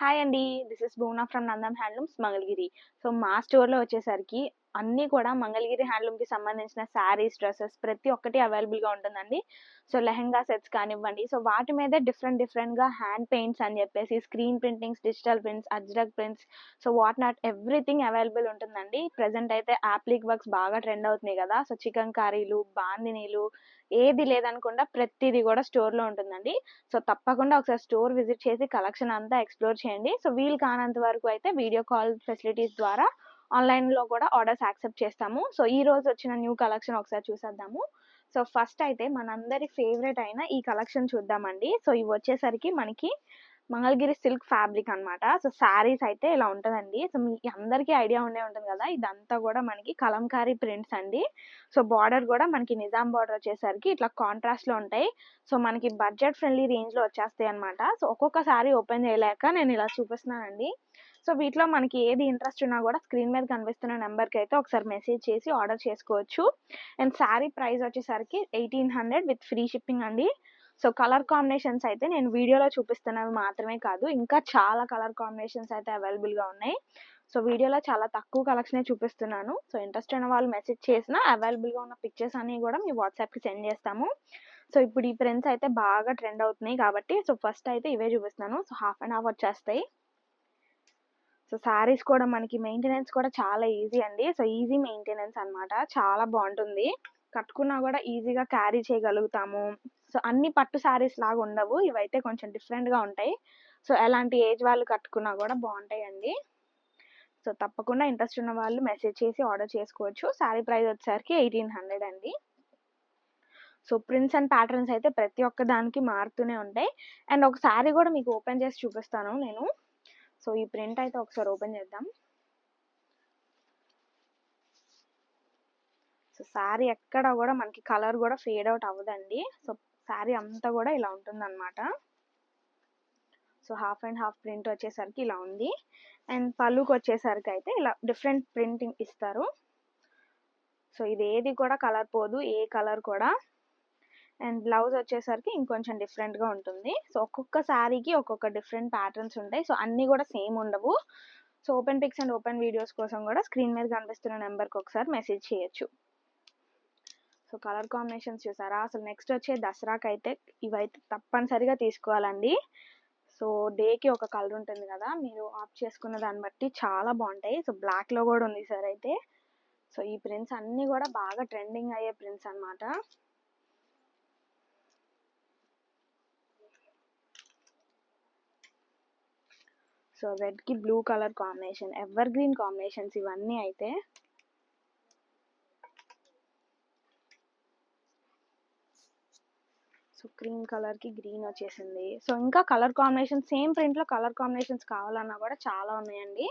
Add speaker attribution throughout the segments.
Speaker 1: Hi అండి this is Bhuvana from Nandam handlooms Mangalagiri so మా స్టోర్లో వచ్చేసరికి అన్నీ కూడా మంగళగిరి హ్యాండ్లూమ్కి సంబంధించిన శారీస్ డ్రెస్సెస్ ప్రతి ఒక్కటి అవైలబుల్గా ఉంటుందండి. సో లెహంగా సెట్స్ కానివ్వండి. సో వాటి మీద డిఫరెంట్ డిఫరెంట్గా హ్యాండ్ పెయింట్స్ అని చెప్పేసి screen printings digital prints ajrakh prints so what not everything available ఉంటుందండి. ప్రజెంట్ అయితే యాప్లిక్ వర్క్స్ బాగా ట్రెండ్ అవుతున్నాయి కదా. సో చికెన్ కారీలు బాందినీలు ఏది లేదనకుండా ప్రతిదీ కూడా స్టోర్లో ఉంటుందండి. సో తప్పకుండా ఒకసారి స్టోర్ విజిట్ చేసి కలెక్షన్ అంతా ఎక్స్ప్లోర్ చేయండి. సో వీలు కానంత వరకు అయితే వీడియో కాల్ ఫెసిలిటీస్ ద్వారా ఆన్లైన్లో కూడా ఆర్డర్స్ యాక్సెప్ట్ చేస్తాము. సో ఈ రోజు వచ్చిన న్యూ కలెక్షన్ ఒకసారి చూసేద్దాము. సో ఫస్ట్ అయితే మనందరి ఫేవరెట్ అయిన ఈ కలెక్షన్ చూద్దామండి. సో ఇవి వచ్చేసరికి మనకి మంగళగిరి సిల్క్ ఫ్యాబ్రిక్ అన్నమాట. సో శారీస్ అయితే ఇలా ఉంటుందండి. సో మీ అందరికీ ఐడియా ఉండే ఉంటుంది కదా ఇదంతా కూడా మనకి కలంకారీ ప్రింట్స్ అండి. సో బార్డర్ కూడా మనకి నిజాం బార్డర్ వచ్చేసరికి ఇట్లా కాంట్రాస్ట్లో ఉంటాయి. సో మనకి బడ్జెట్ ఫ్రెండ్లీ రేంజ్లో వచ్చేస్తాయి అనమాట సో ఒక్కొక్క శారీ ఓపెన్ చేయలేక నేను ఇలా చూపిస్తున్నానండి. సో వీటిలో మనకి ఏది ఇంట్రెస్ట్ ఉన్నా కూడా స్క్రీన్ మీద కనిపిస్తున్న నెంబర్కి అయితే ఒకసారి మెసేజ్ చేసి ఆర్డర్ చేసుకోవచ్చు. అండ్ శారీ ప్రైస్ వచ్చేసరికి eighteen hundred with free shipping అండి. సో కలర్ కాంబినేషన్స్ అయితే నేను వీడియోలో చూపిస్తున్నవి మాత్రమే కాదు ఇంకా చాలా కలర్ కాంబినేషన్స్ అయితే అవైలబుల్గా ఉన్నాయి. సో వీడియోలో చాలా తక్కువ కలెక్షనే చూపిస్తున్నాను. సో ఇంట్రెస్ట్ ఉన్న వాళ్ళు మెసేజ్ చేసినా అవైలబుల్గా ఉన్న పిక్చర్స్ అన్నీ కూడా మీ వాట్సాప్కి సెండ్ చేస్తాము. సో ఇప్పుడు ఈ ప్రింట్స్ అయితే బాగా ట్రెండ్ అవుతున్నాయి కాబట్టి సో ఫస్ట్ అయితే ఇవే చూపిస్తున్నాను. సో హాఫ్ అండ్ హాఫ్ వచ్చేస్తాయి. సో శారీస్ కూడా మనకి మెయింటెనెన్స్ కూడా చాలా ఈజీ అండి. సో ఈజీ మెయింటెనెన్స్ అనమాట చాలా బాగుంటుంది. కట్టుకున్నా కూడా ఈజీగా క్యారీ చేయగలుగుతాము. సో అన్ని పట్టు శారీస్ లాగా ఉండవు. ఇవైతే కొంచెం డిఫరెంట్గా ఉంటాయి. సో ఎలాంటి ఏజ్ వాళ్ళు కట్టుకున్నా కూడా బాగుంటాయి అండి సో తప్పకుండా ఇంట్రెస్ట్ ఉన్న వాళ్ళు మెసేజ్ చేసి ఆర్డర్ చేసుకోవచ్చు. శారీ ప్రైస్ వచ్చేసరికి ఎయిటీన్ హండ్రెడ్ అండి. సో ప్రింట్స్ అండ్ ప్యాటర్న్స్ అయితే ప్రతి ఒక్క దానికి మారుతూనే ఉంటాయి. అండ్ ఒక శారీ కూడా మీకు ఓపెన్ చేసి చూపిస్తాను నేను. సో ఈ ప్రింట్ అయితే ఒకసారి ఓపెన్ చేద్దాం. సో శారీ ఎక్కడ కూడా మనకి కలర్ కూడా ఫేడ్ అవుట్ అవ్వదండి. సో శారీ అంతా కూడా ఇలా ఉంటుంది అనమాట so half and half print వచ్చేసరికి ఇలా ఉంది. అండ్ పళ్ళుకి వచ్చేసరికి అయితే ఇలా డిఫరెంట్ ప్రింటింగ్ ఇస్తారు. సో ఇది ఏది కూడా కలర్ పోదు ఏ కలర్ కూడా. అండ్ బ్లౌజ్ వచ్చేసరికి ఇంకొంచెం డిఫరెంట్గా ఉంటుంది. సో ఒక్కొక్క శారీకి ఒక్కొక్క డిఫరెంట్ ప్యాటర్న్స్ ఉంటాయి. సో అన్నీ కూడా సేమ్ ఉండవు. So open pics and open videos కోసం కూడా స్క్రీన్ మీద కనిపిస్తున్న నెంబర్కి ఒకసారి మెసేజ్ చేయొచ్చు. సో కలర్ కాంబినేషన్స్ చూసారా? అసలు నెక్స్ట్ వచ్చే దసరాకి అయితే ఇవైతే తప్పనిసరిగా తీసుకోవాలండి. సో డేకి ఒక కలర్ ఉంటుంది కదా మీరు ఆఫ్ చేసుకున్న దాన్ని బట్టి చాలా బాగుంటాయి. సో బ్లాక్లో కూడా ఉంది సార్ అయితే. సో ఈ ప్రింట్స్ అన్నీ కూడా బాగా ట్రెండింగ్ అయ్యే ప్రింట్స్ అనమాట so రెడ్కి blue colour combination evergreen combinations ఇవన్నీ అయితే సో క్రీమ్ కలర్కి గ్రీన్ వచ్చేసింది. సో ఇంకా కలర్ కాంబినేషన్ సేమ్ ప్రింట్లో కలర్ కాంబినేషన్స్ కావాలన్నా కూడా చాలా ఉన్నాయండి.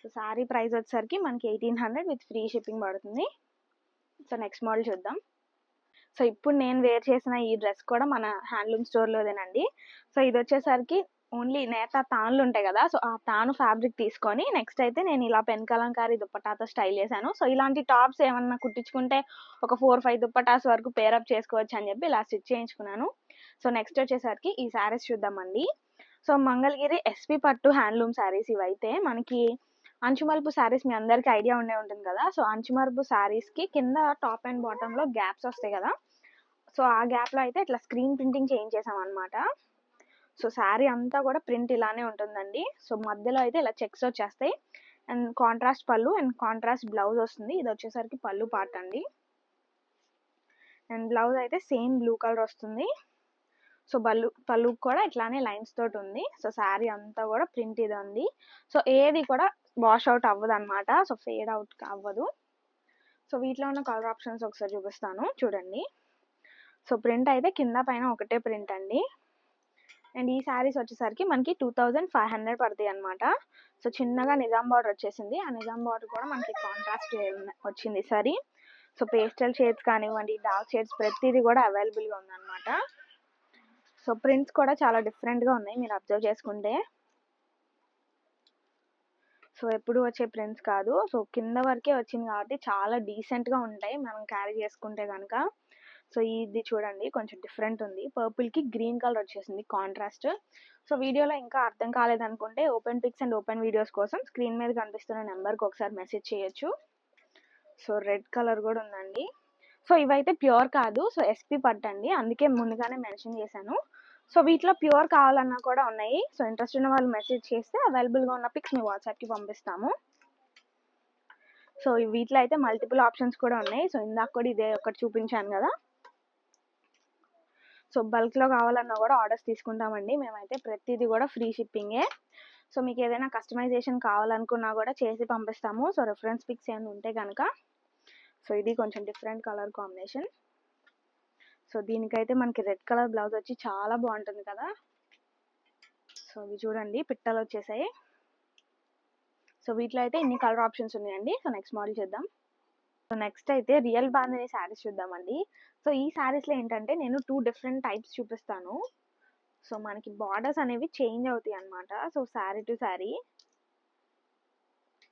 Speaker 1: సో శారీ ప్రైస్ వచ్చేసరికి మనకి eighteen hundred with free shipping పడుతుంది. సో నెక్స్ట్ మోడల్ చూద్దాం. సో ఇప్పుడు నేను వేర్ చేసిన ఈ డ్రెస్ కూడా మన హ్యాండ్లూమ్ స్టోర్లోదేనండి. సో ఇది వచ్చేసరికి ఓన్లీ నేత తాన్లు ఉంటాయి కదా సో ఆ తాను ఫ్యాబ్రిక్ తీసుకొని నెక్స్ట్ అయితే నేను ఇలా పెన్ కలంకారీ దుప్పటాతో స్టైల్ చేశాను. సో ఇలాంటి టాప్స్ ఏమన్నా కుట్టించుకుంటే ఒక ఫోర్ ఫైవ్ దుప్పటాస్ వరకు పేరప్ చేసుకోవచ్చు అని చెప్పి ఇలా స్టిచ్ చేయించుకున్నాను. సో నెక్స్ట్ వచ్చేసరికి ఈ శారీస్ చూద్దామండి. సో మంగళగిరి ఎస్పి పట్టు హ్యాండ్లూమ్ శారీస్ ఇవైతే మనకి అంచుమలుపు శారీస్ మీ అందరికీ ఐడియా ఉండే ఉంటుంది కదా సో అంచుమలుపు శారీస్కి కింద టాప్ అండ్ బాటంలో గ్యాప్స్ వస్తాయి కదా. సో ఆ గ్యాప్లో అయితే ఇట్లా స్క్రీన్ ప్రింటింగ్ చేయించేసాం అనమాట సో శారీ అంతా కూడా ప్రింట్ ఇలానే ఉంటుందండి. సో మధ్యలో అయితే ఇలా చెక్స్ వచ్చేస్తాయి. And contrast pallu and contrast blouse వస్తుంది. ఇది వచ్చేసరికి పళ్ళు పార్ట్ అండి. అండ్ బ్లౌజ్ అయితే సేమ్ బ్లూ కలర్ వస్తుంది. సో పళ్ళు పళ్ళు కూడా ఇట్లానే లైన్స్ తోటి ఉంది. సో శారీ అంతా కూడా ప్రింట్ ఇది ఉంది. సో ఏది కూడా వాష్ అవుట్ అవ్వదు అనమాట సో ఫేడ్ అవుట్ అవ్వదు. సో వీటిలో ఉన్న కలర్ ఆప్షన్స్ ఒకసారి చూపిస్తాను. చూడండి. సో ప్రింట్ అయితే కింద పైన ఒకటే ప్రింట్ అండి. అండ్ ఈ శారీస్ వచ్చేసరికి మనకి టూ థౌజండ్ ఫైవ్ హండ్రెడ్ పడతాయి అనమాట సో చిన్నగా నిజాం బార్డర్ వచ్చేసింది. ఆ నిజాం బార్డర్ కూడా మనకి కాంట్రాస్ట్ వచ్చింది సరీ. సో పేస్టల్ షేడ్స్ కానివ్వండి డార్క్ షేడ్స్ ప్రతిదీ కూడా అవైలబుల్గా ఉందన్నమాట. సో ప్రింట్స్ కూడా చాలా డిఫరెంట్గా ఉన్నాయి మీరు అబ్జర్వ్ చేసుకుంటే. సో ఎప్పుడు వచ్చే ప్రింట్స్ కాదు. సో కింద వరకే వచ్చింది కాబట్టి చాలా డీసెంట్గా ఉంటాయి. మనం క్యారీ చేసుకుంటే కనుక సో ఇది చూడండి కొంచెం డిఫరెంట్ ఉంది. పర్పుల్కి గ్రీన్ కలర్ వచ్చేసింది కాంట్రాస్ట్ సో వీడియోలో ఇంకా అర్థం కాలేదనుకుంటే open pics and open videos కోసం స్క్రీన్ మీద కనిపిస్తున్న నెంబర్కి ఒకసారి మెసేజ్ చేయొచ్చు. సో రెడ్ కలర్ కూడా ఉందండి. సో ఇవైతే ప్యూర్ కాదు సో ఎస్పీ పట్టండి అందుకే ముందుగానే మెన్షన్ చేశాను. సో వీటిలో ప్యూర్ కావాలన్నా కూడా ఉన్నాయి. సో ఇంట్రెస్ట్ ఉన్న వాళ్ళు మెసేజ్ చేస్తే అవైలబుల్గా ఉన్న పిక్స్ మీ వాట్సాప్కి పంపిస్తాము. సో వీటిలో అయితే మల్టిపుల్ ఆప్షన్స్ కూడా ఉన్నాయి. సో ఇందాక కూడా ఇదే ఒకటి చూపించాను కదా. సో బల్క్లో కావాలన్నా కూడా ఆర్డర్స్ తీసుకుంటామండి. మేమైతే ప్రతిదీ కూడా ఫ్రీ షిప్పింగే. సో మీకు ఏదైనా కస్టమైజేషన్ కావాలనుకున్నా కూడా చేసి పంపిస్తాము. సో రిఫరెన్స్ పిక్స్ ఏమైనా ఉంటే కనుక సో ఇది కొంచెం డిఫరెంట్ కలర్ కాంబినేషన్. సో దీనికైతే మనకి రెడ్ కలర్ బ్లౌజ్ వచ్చి చాలా బాగుంటుంది కదా. సో ఇవి చూడండి పిట్టలు వచ్చేసాయి. సో వీటిలో అయితే ఇన్ని కలర్ ఆప్షన్స్ ఉన్నాయండి. సో నెక్స్ట్ మోడల్ చేద్దాం. సో నెక్స్ట్ అయితే రియల్ బాంధని శారీస్ చూద్దామండి. సో ఈ శారీస్లో ఏంటంటే నేను టూ డిఫరెంట్ టైప్స్ చూపిస్తాను. సో మనకి బార్డర్స్ అనేవి చేంజ్ అవుతాయి అన్నమాట. So saree to saree.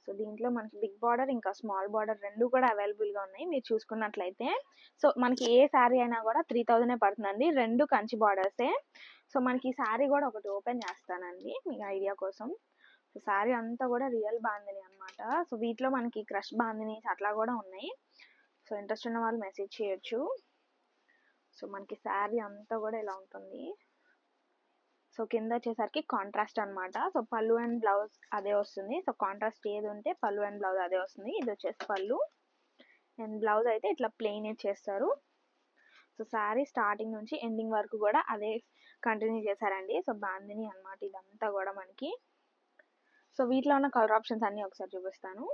Speaker 1: So దీంట్లో మనకి బిగ్ బార్డర్ ఇంకా స్మాల్ బార్డర్ రెండు కూడా అవైలబుల్గా ఉన్నాయి. మీరు చూసుకున్నట్లయితే. సో మనకి ఏ శారీ అయినా కూడా త్రీ థౌజండే పడుతుందండి. రెండు కంచి బార్డర్సే. సో మనకి ఈ శారీ కూడా ఒకటి ఓపెన్ చేస్తానండి. మీ ఐడియా కోసం. సో శారీ అంతా కూడా రియల్ బాందిని అనమాట సో వీటిలో మనకి క్రష్ బాందినీస్ అట్లా కూడా ఉన్నాయి. సో ఇంట్రెస్ట్ ఉన్న వాళ్ళు మెసేజ్ చేయొచ్చు. సో మనకి శారీ అంతా కూడా ఇలా ఉంటుంది. సో కింద వచ్చేసరికి కాంట్రాస్ట్ అన్నమాట. సో పళ్ళు అండ్ బ్లౌజ్ అదే వస్తుంది. సో కాంట్రాస్ట్ ఏది ఉంటే పళ్ళు అండ్ బ్లౌజ్ అదే వస్తుంది. ఇది వచ్చేసి పళ్ళు. అండ్ బ్లౌజ్ అయితే ఇట్లా ప్లెయిన్ చేస్తారు. సో శారీ స్టార్టింగ్ నుంచి ఎండింగ్ వరకు కూడా అదే కంటిన్యూ చేశారండి. సో బాందిని అన్నమాట ఇదంతా కూడా మనకి. సో వీటిలో ఉన్న కలర్ ఆప్షన్స్ అన్నీ ఒకసారి చూపిస్తాను.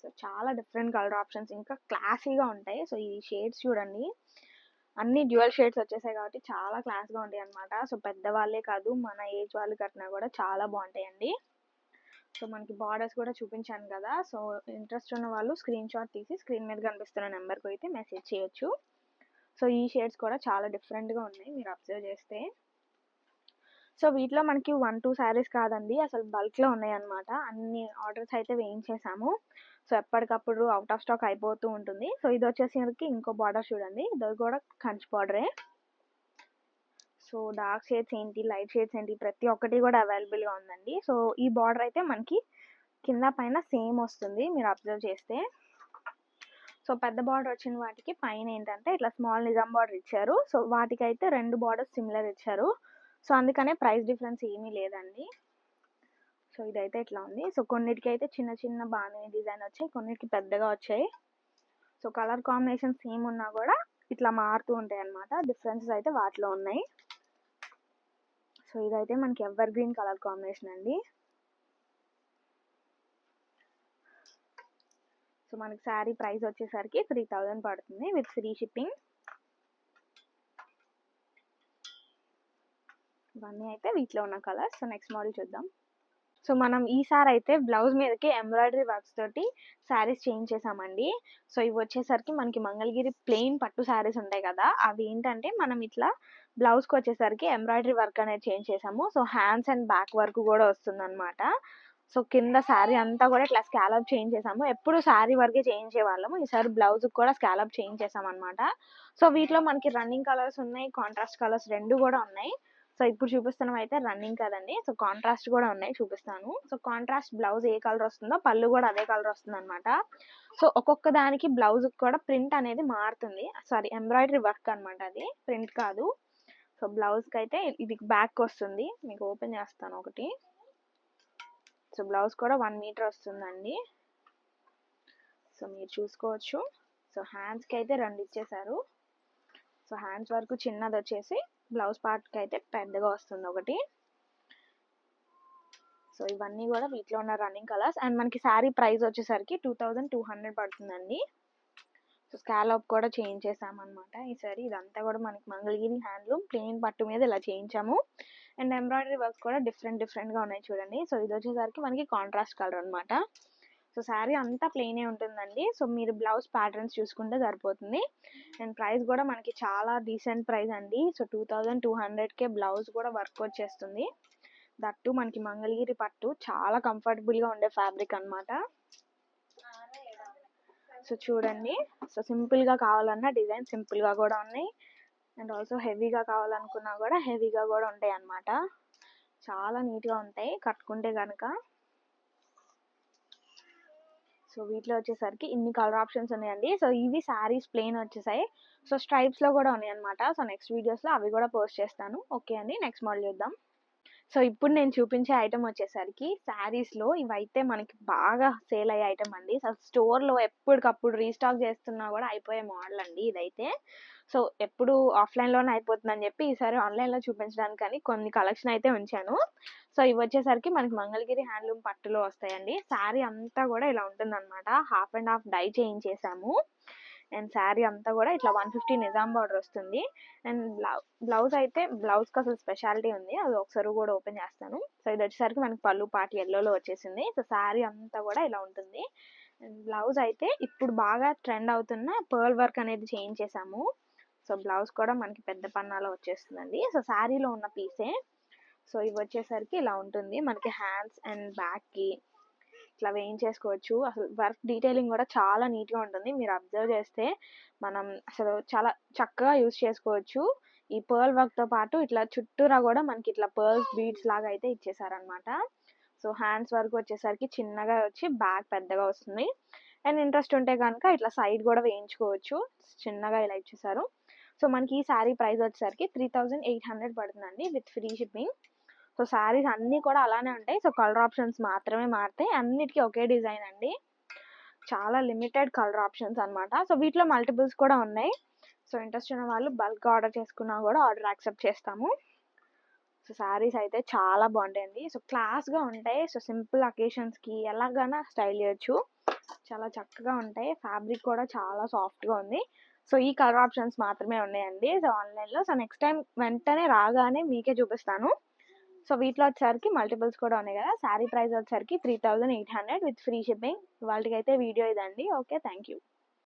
Speaker 1: సో చాలా డిఫరెంట్ కలర్ ఆప్షన్స్ ఇంకా క్లాసీగా ఉంటాయి. సో ఈ షేడ్స్ చూడండి. అన్ని డ్యూయల్ షేడ్స్ వచ్చేసాయి కాబట్టి చాలా క్లాస్గా ఉంటాయి అనమాట సో పెద్దవాళ్ళే కాదు మన ఏజ్ వాళ్ళు కట్టినా కూడా చాలా బాగుంటాయండి. సో మనకి బార్డర్స్ కూడా చూపించాను కదా. సో ఇంట్రెస్ట్ ఉన్న వాళ్ళు స్క్రీన్ షాట్ తీసి స్క్రీన్ మీద కనిపిస్తున్న నెంబర్కి అయితే మెసేజ్ చేయొచ్చు. సో ఈ షేడ్స్ కూడా చాలా డిఫరెంట్గా ఉన్నాయి మీరు అబ్జర్వ్ చేస్తే. సో వీటిలో మనకి వన్ టూ శారీస్ కాదండి. అసలు బల్క్లో ఉన్నాయి అనమాట అన్ని ఆర్డర్స్ అయితే వేయించేసాము. సో ఎప్పటికప్పుడు అవుట్ ఆఫ్ స్టాక్ అయిపోతూ ఉంటుంది. సో ఇది వచ్చేసరికి ఇంకో బార్డర్ చూడండి. ఇది కూడా కంచి బార్డరే సో డార్క్ షేడ్స్ ఏంటి లైట్ షేడ్స్ ఏంటి ప్రతి ఒక్కటి కూడా అవైలబుల్గా ఉందండి. సో ఈ బార్డర్ అయితే మనకి కింద పైన సేమ్ వస్తుంది మీరు అబ్జర్వ్ చేస్తే. సో పెద్ద బార్డర్ వచ్చిన వాటికి పైన ఏంటంటే ఇట్లా స్మాల్ నిజాం బార్డర్ ఇచ్చారు. సో వాటికైతే రెండు బార్డర్స్ సిమిలర్ ఇచ్చారు. సో అందుకనే ప్రైస్ డిఫరెన్స్ ఏమీ లేదండి. సో ఇదైతే ఇట్లా ఉంది? సో కొన్నిటికి అయితే చిన్న చిన్న బాగానే డిజైన్ వచ్చాయి కొన్నిటికి పెద్దగా వచ్చాయి. సో కలర్ కాంబినేషన్ సేమ్ ఉన్నా కూడా ఇట్లా మారుతూ ఉంటాయి అన్నమాట. డిఫరెన్సెస్ అయితే వాటిలో ఉన్నాయి. సో ఇదైతే మనకి ఎవర్ గ్రీన్ కలర్ కాంబినేషన్ అండి. సో మనకి శారీ ప్రైస్ వచ్చేసరికి త్రీ థౌజండ్ పడుతుంది విత్ ఫ్రీ షిప్పింగ్. ఇవన్నీ అయితే వీటిలో ఉన్న కలర్స్. సో నెక్స్ట్ మోడల్ చూద్దాం. సో మనం ఈసారి అయితే బ్లౌజ్ మీదకి ఎంబ్రాయిడరీ వర్క్స్ తోటి శారీస్ చేంజ్ చేసామండి. సో ఇవి వచ్చేసరికి మనకి మంగళగిరి ప్లెయిన్ పట్టు శారీస్ ఉంటాయి కదా అవి ఏంటంటే మనం ఇట్లా బ్లౌజ్కి వచ్చేసరికి ఎంబ్రాయిడరీ వర్క్ అనేది చేంజ్ చేసాము. So hands and back work కూడా వస్తుందన్నమాట. సో కింద శారీ అంతా కూడా ఇట్లా స్కాలప్ చేంజ్ చేసాము. ఎప్పుడు శారీ వరకే చేంజ్ వాళ్ళము ఈసారి బ్లౌజ్ కూడా స్కాలప్ చేంజ్ చేసాం అనమాట సో వీటిలో మనకి రన్నింగ్ కలర్స్ ఉన్నాయి కాంట్రాస్ట్ కలర్స్ రెండు కూడా ఉన్నాయి. సో ఇప్పుడు చూపిస్తున్నాం అయితే రన్నింగ్ కదండి. సో కాంట్రాస్ట్ కూడా ఉన్నాయి చూపిస్తాను. సో కాంట్రాస్ట్ బ్లౌజ్ ఏ కలర్ వస్తుందో పళ్ళు కూడా అదే కలర్ వస్తుంది అనమాట సో ఒక్కొక్క దానికి బ్లౌజ్ కూడా ప్రింట్ అనేది మారుతుంది. సారీ ఎంబ్రాయిడరీ వర్క్ అనమాట అది. ప్రింట్ కాదు. సో బ్లౌజ్కి అయితే ఇది బ్యాక్ వస్తుంది. మీకు ఓపెన్ చేస్తాను ఒకటి. సో బ్లౌజ్ కూడా వన్ మీటర్ వస్తుందండి. సో మీరు చూసుకోవచ్చు. సో హ్యాండ్స్కి అయితే రెండు ఇచ్చేసారు సో హ్యాండ్స్ వరకు చిన్నది వచ్చేసి బ్లౌజ్ పార్ట్కి అయితే పెద్దగా వస్తుంది ఒకటి. సో ఇవన్నీ కూడా వీటిలో ఉన్న రన్నింగ్ కలర్స్. అండ్ మనకి శారీ ప్రైస్ వచ్చేసరికి టూ థౌజండ్ టూ హండ్రెడ్ పడుతుందండి. సో స్కాలప్ కూడా చేంజ్ చేసామన్నమాట ఈసారి ఇదంతా కూడా మనకి మంగళగిరి హ్యాండ్లూమ్ ప్లెయిన్ పట్టు మీద ఇలా చేయించాము. అండ్ ఎంబ్రాయిడరీ వర్క్స్ కూడా డిఫరెంట్ డిఫరెంట్గా ఉన్నాయి చూడండి. సో ఇది వచ్చేసరికి మనకి కాంట్రాస్ట్ కలర్ అనమాట సో శారీ అంతా ప్లెయినే ఉంటుందండి. సో మీరు బ్లౌజ్ ప్యాటర్న్స్ చూసుకుంటే సరిపోతుంది. అండ్ ప్రైస్ కూడా మనకి చాలా డీసెంట్ ప్రైస్ అండి. సో టూ థౌజండ్ టూ హండ్రెడ్కే బ్లౌజ్ కూడా వర్క్ వచ్చేస్తుంది. దట్టు మనకి మంగళగిరి పట్టు చాలా కంఫర్టబుల్గా ఉండే ఫ్యాబ్రిక్ అనమాట సో చూడండి. సో సింపుల్గా కావాలన్నా డిజైన్ సింపుల్గా కూడా ఉన్నాయి. అండ్ ఆల్సో హెవీగా కావాలనుకున్నా కూడా హెవీగా కూడా ఉంటాయి అన్నమాట. చాలా నీట్గా ఉంటాయి. కట్టుకుంటే కనుక సో వీటిలో వచ్చేసరికి ఇన్ని కలర్ ఆప్షన్స్ ఉన్నాయండి. సో ఇవి శారీస్ ప్లెయిన్ వచ్చేసాయి. సో స్ట్రైప్స్లో కూడా ఉన్నాయి అనమాట సో నెక్స్ట్ వీడియోస్లో అవి కూడా పోస్ట్ చేస్తాను. ఓకే అండి. నెక్స్ట్ మోడల్ చూద్దాం. సో ఇప్పుడు నేను చూపించే ఐటమ్ వచ్చేసరికి శారీస్లో ఇవైతే మనకి బాగా సేల్ అయ్యే ఐటమ్ అండి. సో స్టోర్లో ఎప్పటికప్పుడు రీస్టాక్ చేస్తున్నా కూడా అయిపోయే మోడల్ అండి ఇదైతే. సో ఎప్పుడు ఆఫ్లైన్లోనే అయిపోతుందని చెప్పి ఈసారి ఆన్లైన్లో చూపించడానికి కానీ కొన్ని కలెక్షన్ అయితే ఉంచాను. సో ఇవి వచ్చేసరికి మనకి మంగళగిరి హ్యాండ్లూమ్ పట్టులో వస్తాయండి. శారీ అంతా కూడా ఇలా ఉంటుందన్నమాట. హాఫ్ అండ్ హాఫ్ డై చేయించేసాము. అండ్ శారీ అంతా కూడా ఇట్లా వన్ ఫిఫ్టీ నిజాం బార్డర్ వస్తుంది. అండ్ బ్లౌజ్ అయితే బ్లౌజ్కి అసలు స్పెషాలిటీ ఉంది. అది ఒకసారి కూడా ఓపెన్ చేస్తాను. సో ఇది వచ్చేసరికి మనకి పళ్ళు పాటి ఎల్లోలో వచ్చేసింది. సో శారీ అంతా కూడా ఇలా ఉంటుంది. అండ్ బ్లౌజ్ అయితే ఇప్పుడు బాగా ట్రెండ్ అవుతున్న పర్ల్ వర్క్ అనేది చేయించేసాము. సో బ్లౌజ్ కూడా మనకి పెద్ద పన్నాలో వచ్చేస్తుందండి. సో శారీలో ఉన్న పీసే. సో ఇవి వచ్చేసరికి ఇలా ఉంటుంది. మనకి హ్యాండ్స్ అండ్ బ్యాక్కి ఇట్లా వేయించేసుకోవచ్చు. అసలు వర్క్ డీటెయిలింగ్ కూడా చాలా నీట్గా ఉంటుంది. మీరు అబ్జర్వ్ చేస్తే మనం అసలు చాలా చక్కగా యూస్ చేసుకోవచ్చు. ఈ పర్ల్ వర్క్తో పాటు ఇట్లా చుట్టూరా కూడా మనకి ఇట్లా పర్ల్స్ బీడ్స్ లాగా అయితే ఇచ్చేసారనమాట సో హ్యాండ్స్ వర్క్ వచ్చేసరికి చిన్నగా వచ్చి బ్యాక్ పెద్దగా వస్తుంది. అండ్ ఇంట్రెస్ట్ ఉంటే కనుక ఇట్లా సైడ్ కూడా వేయించుకోవచ్చు. చిన్నగా ఇలా ఇచ్చేసారు. సో మనకి ఈ శారీ ప్రైస్ వచ్చేసరికి త్రీ థౌజండ్ ఎయిట్ హండ్రెడ్ పడుతుందండి with free shipping. So saris అన్నీ కూడా అలానే ఉంటాయి. సో కలర్ ఆప్షన్స్ మాత్రమే మారుతాయి. అన్నిటికీ ఒకే డిజైన్ అండి. చాలా లిమిటెడ్ కలర్ ఆప్షన్స్ అన్నమాట. సో వీటిలో మల్టిపుల్స్ కూడా ఉన్నాయి. సో ఇంట్రెస్ట్ ఉన్న వాళ్ళు బల్క్ ఆర్డర్ చేసుకున్నా కూడా ఆర్డర్ యాక్సెప్ట్ చేస్తాము. సో శారీస్ అయితే చాలా బాగుంటాయండి. సో క్లాస్గా ఉంటాయి. సో సింపుల్ అకేషన్స్కి ఎలాగైనా స్టైల్ చేయొచ్చు. చాలా చక్కగా ఉంటాయి. ఫ్యాబ్రిక్ కూడా చాలా సాఫ్ట్గా ఉంది. సో ఈ కలర్ ఆప్షన్స్ మాత్రమే ఉన్నాయండి. సో ఆన్లైన్లో. సో నెక్స్ట్ టైం వెంటనే రాగానే మీకే చూపిస్తాను. సో వీటిలో వచ్చేసరికి మల్టిపుల్స్ కూడా ఉన్నాయి కదా. శారీ ప్రైస్ వచ్చేసరికి three thousand eight hundred with free shipping. వాళ్ళకైతే వీడియో ఇదండి. Okay thank you